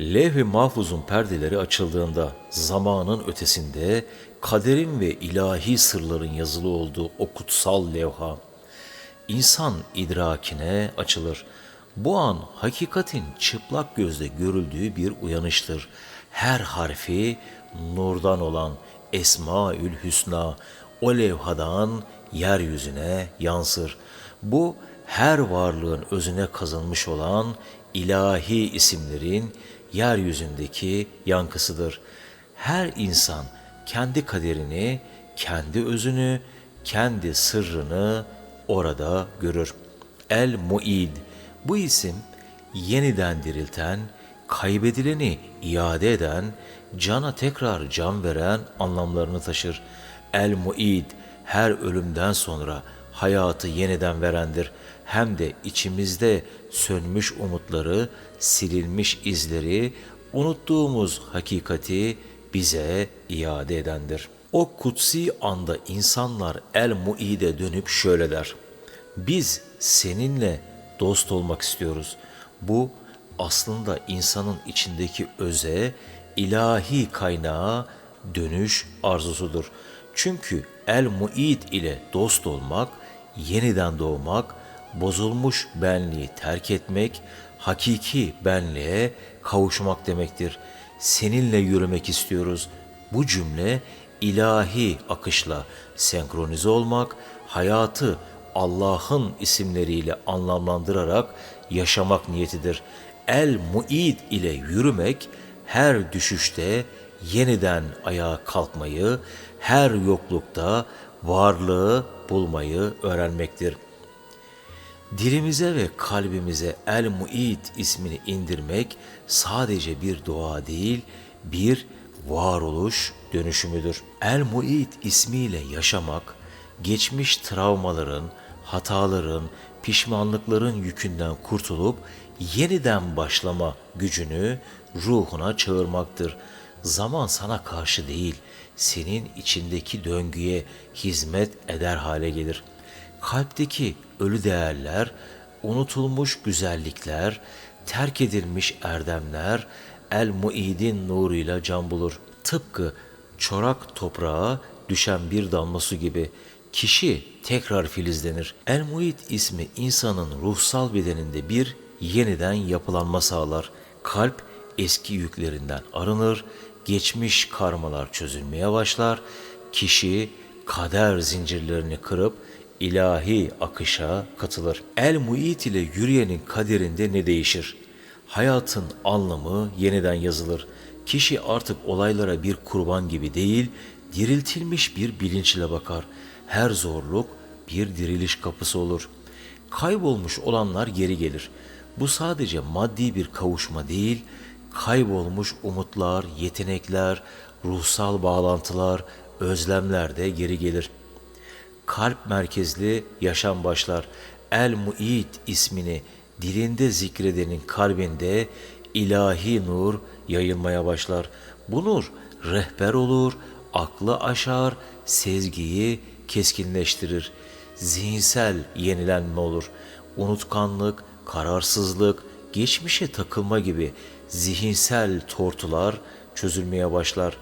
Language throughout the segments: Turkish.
Levh-i mahfuzun perdeleri açıldığında zamanın ötesinde kaderin ve ilahi sırların yazılı olduğu o kutsal levha insan idrakine açılır. Bu an hakikatin çıplak gözle görüldüğü bir uyanıştır. Her harfi nurdan olan Esmaül Hüsna o levhadan yeryüzüne yansır. Bu her varlığın özüne kazınmış olan ilahi isimlerin yeryüzündeki yankısıdır. Her insan kendi kaderini, kendi özünü, kendi sırrını orada görür. El Muid bu isim yeniden dirilten, kaybedileni iade eden, cana tekrar can veren anlamlarını taşır. El Muid her ölümden sonra hayatı yeniden verendir. Hem de içimizde sönmüş umutları, silinmiş izleri, unuttuğumuz hakikati bize iade edendir. O kutsi anda insanlar El Muid'e dönüp şöyle der. Biz seninle dost olmak istiyoruz. Bu aslında insanın içindeki öze, ilahi kaynağa dönüş arzusudur. Çünkü El Muid ile dost olmak, yeniden doğmak, bozulmuş benliği terk etmek, hakiki benliğe kavuşmak demektir. Seninle yürümek istiyoruz. Bu cümle ilahi akışla senkronize olmak, hayatı Allah'ın isimleriyle anlamlandırarak yaşamak niyetidir. El Muid ile yürümek her düşüşte yeniden ayağa kalkmayı, her yoklukta varlığı bulmayı öğrenmektir. Dilimize ve kalbimize El Muid ismini indirmek sadece bir dua değil, bir varoluş dönüşümüdür. El Muid ismiyle yaşamak, geçmiş travmaların, hataların, pişmanlıkların yükünden kurtulup yeniden başlama gücünü ruhuna çağırmaktır. Zaman sana karşı değil, senin içindeki döngüye hizmet eder hale gelir. Kalpteki ölü değerler, unutulmuş güzellikler, terk edilmiş erdemler el muidin nuruyla can bulur. Tıpkı çorak toprağa düşen bir damla su gibi kişi tekrar filizlenir. El muid ismi insanın ruhsal bedeninde bir yeniden yapılanma sağlar. Kalp eski yüklerinden arınır, geçmiş karmalar çözülmeye başlar. Kişi kader zincirlerini kırıp ilahi akışa katılır. El muit ile yürüyenin kaderinde ne değişir? Hayatın anlamı yeniden yazılır. Kişi artık olaylara bir kurban gibi değil, diriltilmiş bir bilinçle bakar. Her zorluk bir diriliş kapısı olur. Kaybolmuş olanlar geri gelir. Bu sadece maddi bir kavuşma değil, kaybolmuş umutlar, yetenekler, ruhsal bağlantılar, özlemler de geri gelir. Kalp merkezli yaşam başlar. El Muid ismini dilinde zikredenin kalbinde ilahi nur yayılmaya başlar. Bu nur rehber olur, aklı aşar, sezgiyi keskinleştirir. Zihinsel yenilenme olur. Unutkanlık, kararsızlık, geçmişe takılma gibi zihinsel tortular çözülmeye başlar.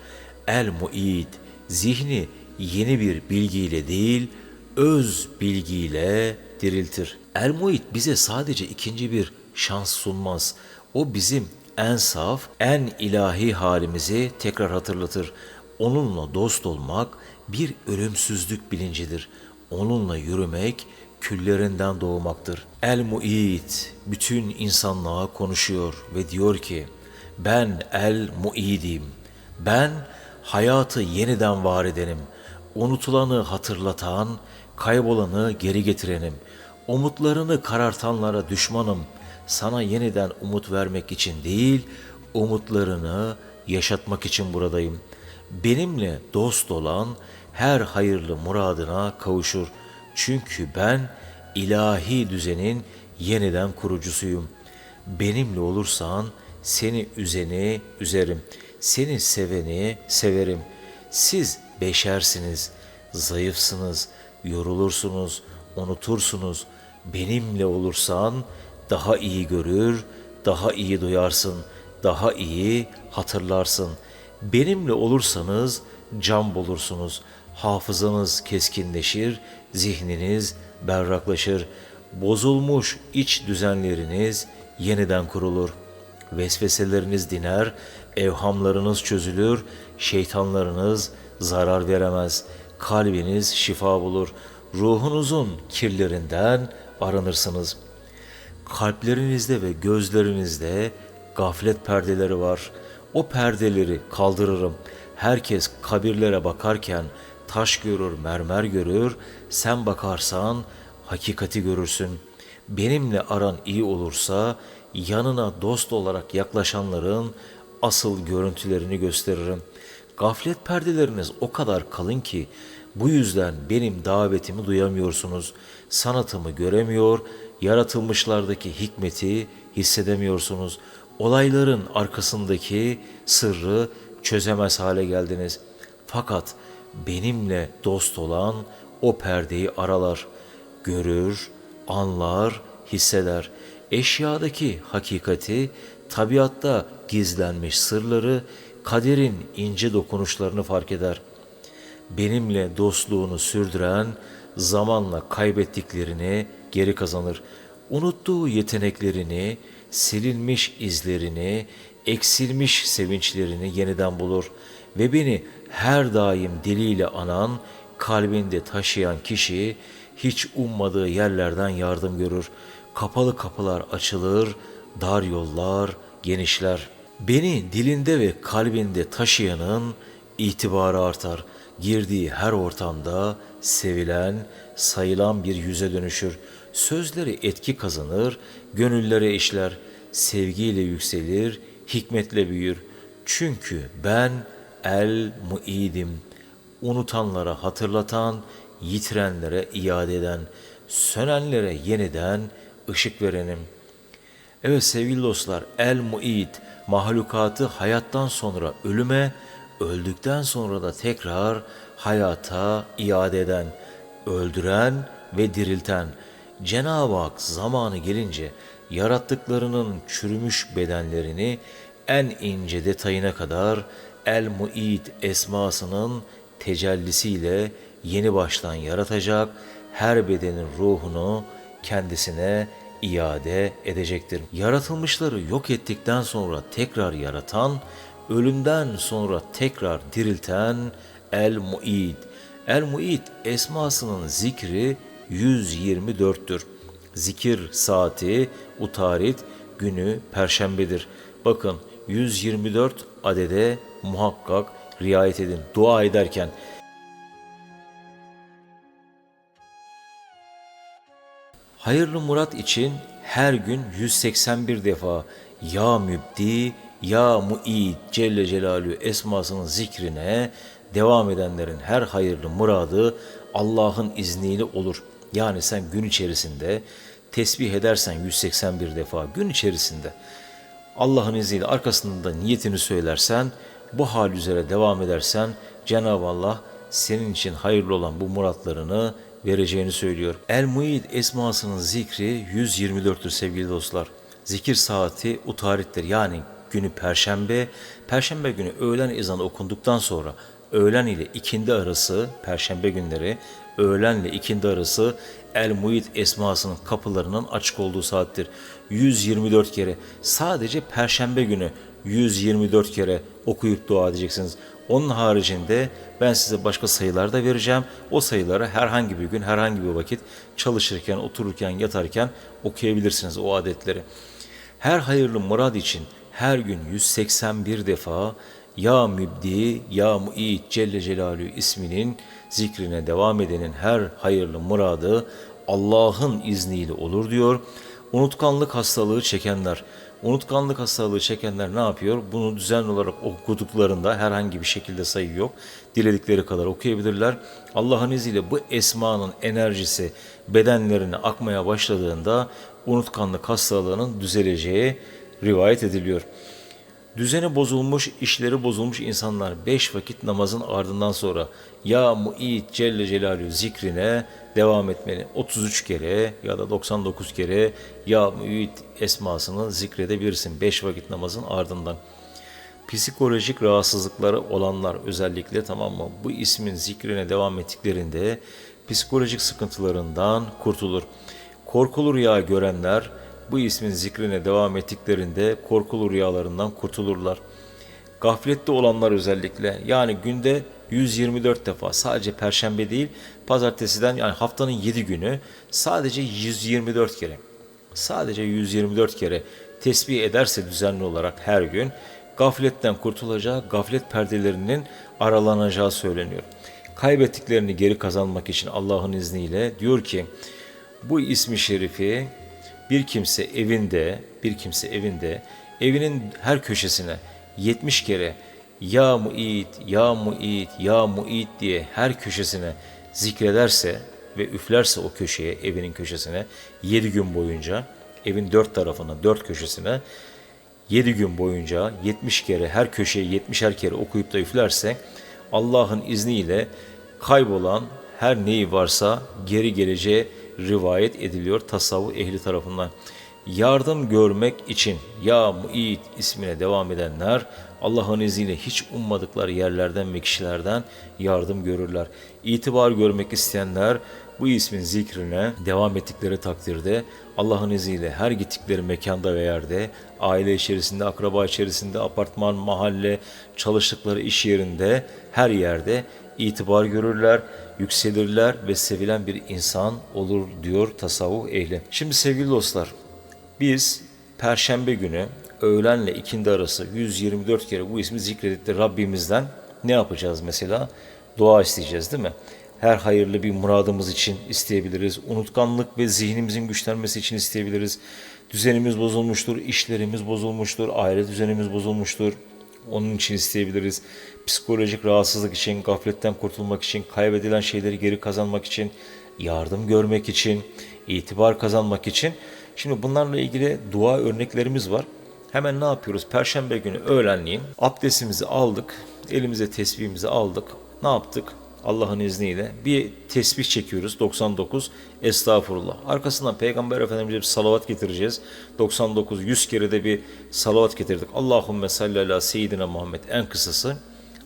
El muid zihni yeni bir bilgiyle değil, öz bilgiyle diriltir. El muid bize sadece ikinci bir şans sunmaz. O bizim en saf, en ilahi halimizi tekrar hatırlatır. Onunla dost olmak bir ölümsüzlük bilincidir. Onunla yürümek küllerinden doğmaktır. El Muid bütün insanlığa konuşuyor ve diyor ki ben El Muidim. Ben hayatı yeniden var edenim. Unutulanı hatırlatan, kaybolanı geri getirenim. Umutlarını karartanlara düşmanım. Sana yeniden umut vermek için değil, umutlarını yaşatmak için buradayım. Benimle dost olan her hayırlı muradına kavuşur. Çünkü ben ilahi düzenin yeniden kurucusuyum. Benimle olursan seni üzeni üzerim. Seni seveni severim. Siz beşersiniz, zayıfsınız, yorulursunuz, unutursunuz. Benimle olursan daha iyi görür, daha iyi duyarsın. daha iyi hatırlarsın. Benimle olursanız can bulursunuz. Hafızanız keskinleşir, zihniniz berraklaşır. Bozulmuş iç düzenleriniz yeniden kurulur. Vesveseleriniz diner, evhamlarınız çözülür, şeytanlarınız zarar veremez. Kalbiniz şifa bulur. Ruhunuzun kirlerinden arınırsınız. Kalplerinizde ve gözlerinizde gaflet perdeleri var. O perdeleri kaldırırım. Herkes kabirlere bakarken taş görür, mermer görür. Sen bakarsan hakikati görürsün. Benimle aran iyi olursa yanına dost olarak yaklaşanların asıl görüntülerini gösteririm. Gaflet perdeleriniz o kadar kalın ki bu yüzden benim davetimi duyamıyorsunuz. Sanatımı göremiyor, yaratılmışlardaki hikmeti hissedemiyorsunuz. Olayların arkasındaki sırrı çözemez hale geldiniz. Fakat benimle dost olan o perdeyi aralar, görür, anlar, hisseder. Eşyadaki hakikati, tabiatta gizlenmiş sırları, kaderin ince dokunuşlarını fark eder. Benimle dostluğunu sürdüren zamanla kaybettiklerini geri kazanır. Unuttuğu yeteneklerini, silinmiş izlerini, eksilmiş sevinçlerini yeniden bulur ve beni her daim diliyle anan, kalbinde taşıyan kişi hiç ummadığı yerlerden yardım görür. Kapalı kapılar açılır, dar yollar genişler. Beni dilinde ve kalbinde taşıyanın itibarı artar. Girdiği her ortamda sevilen, sayılan bir yüze dönüşür. Sözleri etki kazanır, gönüllere işler, sevgiyle yükselir, hikmetle büyür. Çünkü ben el muidim, unutanlara hatırlatan, yitirenlere iade eden, sönenlere yeniden ışık verenim. Evet sevgili dostlar, el muid mahlukatı hayattan sonra ölüme, öldükten sonra da tekrar hayata iade eden, öldüren ve dirilten, Cenab-ı Hak zamanı gelince yarattıklarının çürümüş bedenlerini en ince detayına kadar El-Muid esmasının tecellisiyle yeni baştan yaratacak, her bedenin ruhunu kendisine iade edecektir. Yaratılmışları yok ettikten sonra tekrar yaratan, ölümden sonra tekrar dirilten El-Muid. El-Muid esmasının zikri 124'tür. Zikir saati, utarit, günü perşembedir. Bakın 124 adede muhakkak riayet edin. Dua ederken Hayırlı murat için her gün 181 defa Ya Mübdi, Ya Muid Celle Celaluhu esmasının zikrine devam edenlerin her hayırlı muradı Allah'ın izniyle olur. Yani sen gün içerisinde tesbih edersen 181 defa gün içerisinde Allah'ın izniyle arkasında da niyetini söylersen bu hal üzere devam edersen Cenab-ı Allah senin için hayırlı olan bu muratlarını vereceğini söylüyor. El-Muid esmasının zikri 124'tür sevgili dostlar. Zikir saati utarittir yani günü perşembe, perşembe günü öğlen ezanı okunduktan sonra öğlen ile ikindi arası perşembe günleri öğlenle ikindi arası El Muid esmasının kapılarının açık olduğu saattir. 124 kere sadece perşembe günü 124 kere okuyup dua edeceksiniz. Onun haricinde ben size başka sayılar da vereceğim. O sayıları herhangi bir gün, herhangi bir vakit çalışırken, otururken, yatarken okuyabilirsiniz o adetleri. Her hayırlı murad için her gün 181 defa Ya Mübdi, Ya Mu'id Celle Celaluhu isminin zikrine devam edenin her hayırlı muradı Allah'ın izniyle olur diyor. Unutkanlık hastalığı çekenler, unutkanlık hastalığı çekenler ne yapıyor? Bunu düzenli olarak okuduklarında herhangi bir şekilde sayı yok. Diledikleri kadar okuyabilirler. Allah'ın izniyle bu esmanın enerjisi bedenlerine akmaya başladığında unutkanlık hastalığının düzeleceği rivayet ediliyor. Düzeni bozulmuş, işleri bozulmuş insanlar beş vakit namazın ardından sonra Ya Mu'id Celle Celaluhu zikrine devam etmeli. 33 kere ya da 99 kere Ya Mu'id esmasını zikredebilirsin beş vakit namazın ardından. Psikolojik rahatsızlıkları olanlar özellikle tamam mı? Bu ismin zikrine devam ettiklerinde psikolojik sıkıntılarından kurtulur. Korkulu rüya görenler bu ismin zikrine devam ettiklerinde korkulu rüyalarından kurtulurlar. Gaflette olanlar özellikle yani günde 124 defa sadece perşembe değil pazartesiden yani haftanın 7 günü sadece 124 kere sadece 124 kere tesbih ederse düzenli olarak her gün gafletten kurtulacağı, gaflet perdelerinin aralanacağı söyleniyor. Kaybettiklerini geri kazanmak için Allah'ın izniyle diyor ki bu ismi şerifi bir kimse evinde, bir kimse evinde evinin her köşesine 70 kere ya muid, ya muid, ya muid diye her köşesine zikrederse ve üflerse o köşeye, evinin köşesine 7 gün boyunca evin dört tarafına, dört köşesine 7 gün boyunca 70 kere her köşeye 70'er kere okuyup da üflerse Allah'ın izniyle kaybolan her neyi varsa geri geleceği rivayet ediliyor tasavvuf ehli tarafından. Yardım görmek için Ya Mu'id ismine devam edenler Allah'ın izniyle hiç ummadıkları yerlerden ve kişilerden yardım görürler. İtibar görmek isteyenler bu ismin zikrine devam ettikleri takdirde Allah'ın izniyle her gittikleri mekanda ve yerde, aile içerisinde, akraba içerisinde, apartman, mahalle, çalıştıkları iş yerinde, her yerde itibar görürler, yükselirler ve sevilen bir insan olur diyor tasavvuf ehli. Şimdi sevgili dostlar, biz Perşembe günü öğlenle ikindi arası 124 kere bu ismi zikredip de Rabbimizden ne yapacağız mesela? Dua isteyeceğiz değil mi? Her hayırlı bir muradımız için isteyebiliriz. Unutkanlık ve zihnimizin güçlenmesi için isteyebiliriz. Düzenimiz bozulmuştur, işlerimiz bozulmuştur, aile düzenimiz bozulmuştur. Onun için isteyebiliriz. Psikolojik rahatsızlık için, gafletten kurtulmak için, kaybedilen şeyleri geri kazanmak için, yardım görmek için, itibar kazanmak için. Şimdi bunlarla ilgili dua örneklerimiz var. Hemen ne yapıyoruz? Perşembe günü öğlenleyin abdestimizi aldık, elimize tesbihimizi aldık. Ne yaptık? Allah'ın izniyle bir tesbih çekiyoruz 99 estağfurullah. Arkasından Peygamber Efendimiz'e bir salavat getireceğiz. 99 100 kere de bir salavat getirdik. Allahümme salli ala seyyidina Muhammed en kısası.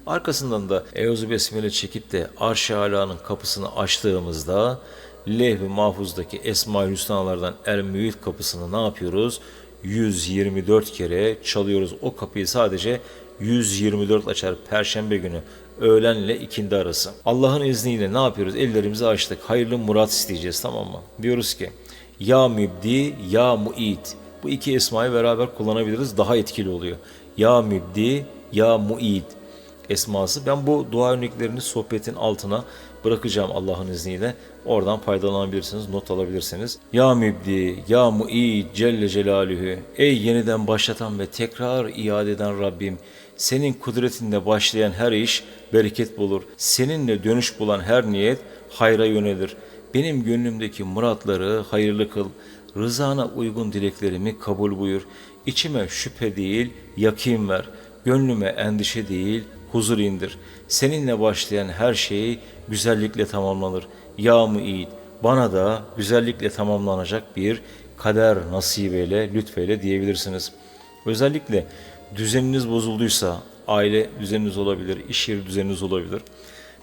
Arkasından da Euzu Besmele çekip de Arş-ı Ala'nın kapısını açtığımızda Levh-i Mahfuz'daki Esma-ül Hüsnalardan El Mühit kapısını ne yapıyoruz? 124 kere çalıyoruz. O kapıyı sadece 124 açar Perşembe günü öğlenle ikindi arası. Allah'ın izniyle ne yapıyoruz? Ellerimizi açtık. Hayırlı murat isteyeceğiz tamam mı? Diyoruz ki Ya Mübdi, Ya Muid. Bu iki esmayı beraber kullanabiliriz. Daha etkili oluyor. Ya Mübdi, Ya Muid esması. Ben bu dua örneklerini sohbetin altına bırakacağım Allah'ın izniyle. Oradan faydalanabilirsiniz, not alabilirsiniz. Ya Mübdi, Ya Mu'id Celle Celaluhu. Ey yeniden başlatan ve tekrar iade eden Rabbim. Senin kudretinde başlayan her iş bereket bulur. Seninle dönüş bulan her niyet hayra yönelir. Benim gönlümdeki muratları hayırlı kıl. Rızana uygun dileklerimi kabul buyur. İçime şüphe değil, yakin ver. Gönlüme endişe değil, huzur indir. Seninle başlayan her şey güzellikle tamamlanır. Ya Mu'id, bana da güzellikle tamamlanacak bir kader nasip eyle, lütfeyle diyebilirsiniz. Özellikle düzeniniz bozulduysa, aile düzeniniz olabilir, iş yeri düzeniniz olabilir.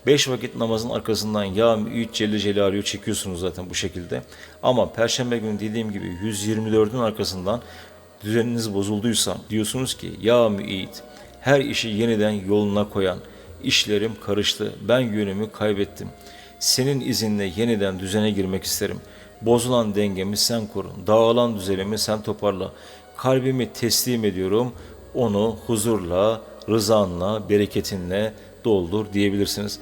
Beş vakit namazın arkasından ya Mü'id Celle Celaluhu çekiyorsunuz zaten bu şekilde. Ama Perşembe günü dediğim gibi 124'ün arkasından düzeniniz bozulduysa diyorsunuz ki ya Mü'id her işi yeniden yoluna koyan, işlerim karıştı, ben yönümü kaybettim. Senin izinle yeniden düzene girmek isterim. Bozulan dengemi sen kur, dağılan düzenimi sen toparla. Kalbimi teslim ediyorum, onu huzurla, rızanla, bereketinle doldur diyebilirsiniz.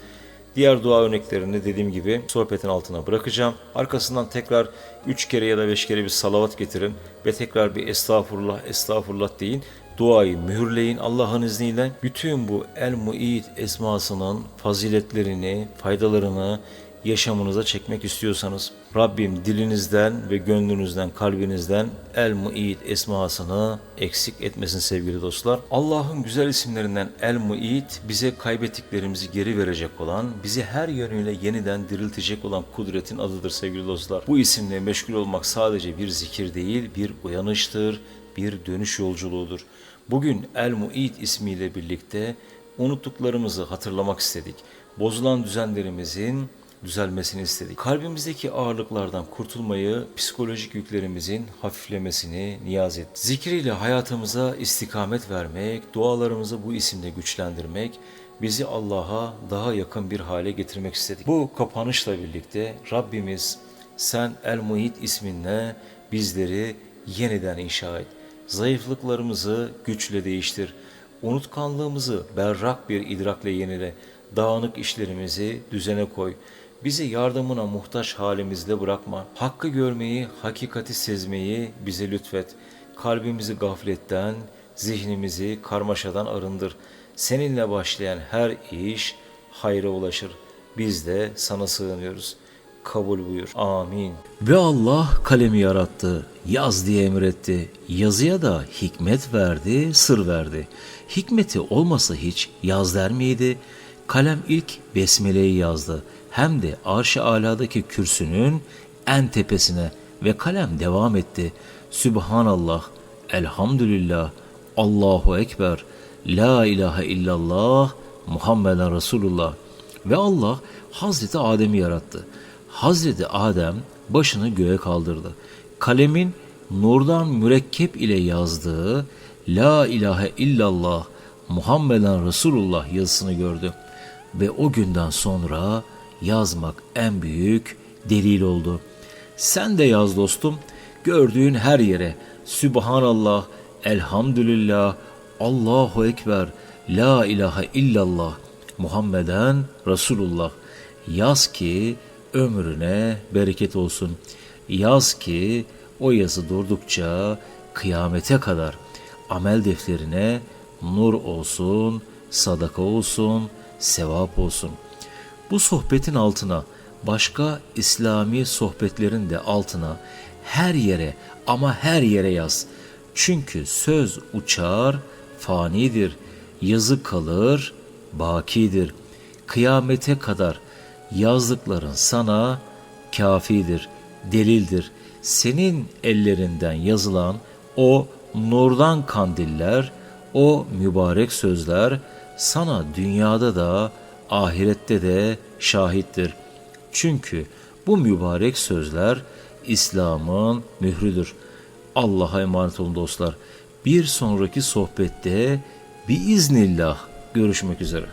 Diğer dua örneklerini dediğim gibi sohbetin altına bırakacağım. Arkasından tekrar 3 kere ya da 5 kere bir salavat getirin ve tekrar bir estağfurullah, estağfurullah deyin duayı mühürleyin Allah'ın izniyle. Bütün bu El Muid esmasının faziletlerini, faydalarını yaşamınıza çekmek istiyorsanız Rabbim dilinizden ve gönlünüzden, kalbinizden El Mu'id esmasını eksik etmesin sevgili dostlar. Allah'ın güzel isimlerinden El Mu'id bize kaybettiklerimizi geri verecek olan, bizi her yönüyle yeniden diriltecek olan kudretin adıdır sevgili dostlar. Bu isimle meşgul olmak sadece bir zikir değil, bir uyanıştır, bir dönüş yolculuğudur. Bugün El Mu'id ismiyle birlikte unuttuklarımızı hatırlamak istedik. Bozulan düzenlerimizin düzelmesini istedik. Kalbimizdeki ağırlıklardan kurtulmayı, psikolojik yüklerimizin hafiflemesini niyaz ettik. Zikriyle hayatımıza istikamet vermek, dualarımızı bu isimle güçlendirmek, bizi Allah'a daha yakın bir hale getirmek istedik. Bu kapanışla birlikte Rabbimiz sen El Muhit isminle bizleri yeniden inşa et. Zayıflıklarımızı güçle değiştir. Unutkanlığımızı berrak bir idrakle yenile. Dağınık işlerimizi düzene koy. Bizi yardımına muhtaç halimizde bırakma. Hakkı görmeyi, hakikati sezmeyi bize lütfet. Kalbimizi gafletten, zihnimizi karmaşadan arındır. Seninle başlayan her iş hayra ulaşır. Biz de sana sığınıyoruz. Kabul buyur. Amin. Ve Allah kalemi yarattı. Yaz diye emretti. Yazıya da hikmet verdi, sır verdi. Hikmeti olmasa hiç yaz der miydi? Kalem ilk besmeleyi yazdı. Hem de arş-ı aladaki kürsünün en tepesine ve kalem devam etti. Sübhanallah, elhamdülillah, Allahu Ekber, La ilahe illallah, Muhammeden Resulullah. Ve Allah Hazreti Adem'i yarattı. Hazreti Adem başını göğe kaldırdı. Kalemin nurdan mürekkep ile yazdığı La ilahe illallah Muhammeden Resulullah yazısını gördü. Ve o günden sonra yazmak en büyük delil oldu. Sen de yaz dostum. Gördüğün her yere Sübhanallah, Elhamdülillah, Allahu Ekber, La ilahe illallah, Muhammeden Resulullah. Yaz ki ömrüne bereket olsun. Yaz ki o yazı durdukça kıyamete kadar amel defterine nur olsun, sadaka olsun, sevap olsun. Bu sohbetin altına başka İslami sohbetlerin de altına her yere ama her yere yaz. Çünkü söz uçar, fanidir. Yazı kalır, bakidir. Kıyamete kadar yazdıkların sana kafidir, delildir. Senin ellerinden yazılan o nurdan kandiller, o mübarek sözler sana dünyada da ahirette de şahittir. Çünkü bu mübarek sözler İslam'ın mührüdür. Allah'a emanet olun dostlar. Bir sonraki sohbette biiznillah görüşmek üzere.